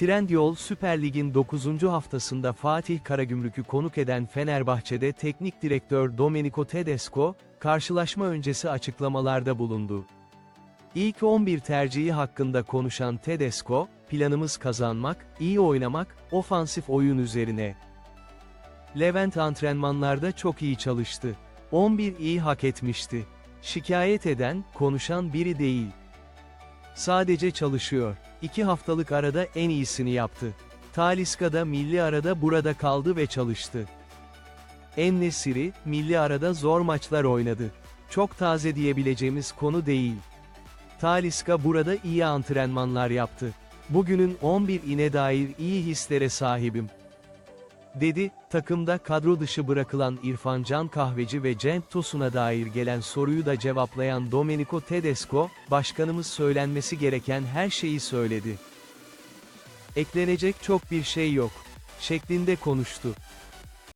Trendyol Süper Lig'in 9. haftasında Fatih Karagümrük'ü konuk eden Fenerbahçe'de teknik direktör Domenico Tedesco, karşılaşma öncesi açıklamalarda bulundu. İlk 11 tercihi hakkında konuşan Tedesco, planımız kazanmak, iyi oynamak, ofansif oyun üzerine. Levent antrenmanlarda çok iyi çalıştı. 11 iyi hak etmişti. Şikayet eden, konuşan biri değil. Sadece çalışıyor. İki haftalık arada en iyisini yaptı. Taliska'da milli arada burada kaldı ve çalıştı. En-Nesyri, milli arada zor maçlar oynadı. Çok taze diyebileceğimiz konu değil. Taliska burada iyi antrenmanlar yaptı. Bugünün 11 ine dair iyi hislere sahibim. Dedi, takımda kadro dışı bırakılan İrfan Can Kahveci ve Cenk Tosun'a dair gelen soruyu da cevaplayan Domenico Tedesco, başkanımız söylenmesi gereken her şeyi söyledi. Eklenecek çok bir şey yok. Şeklinde konuştu.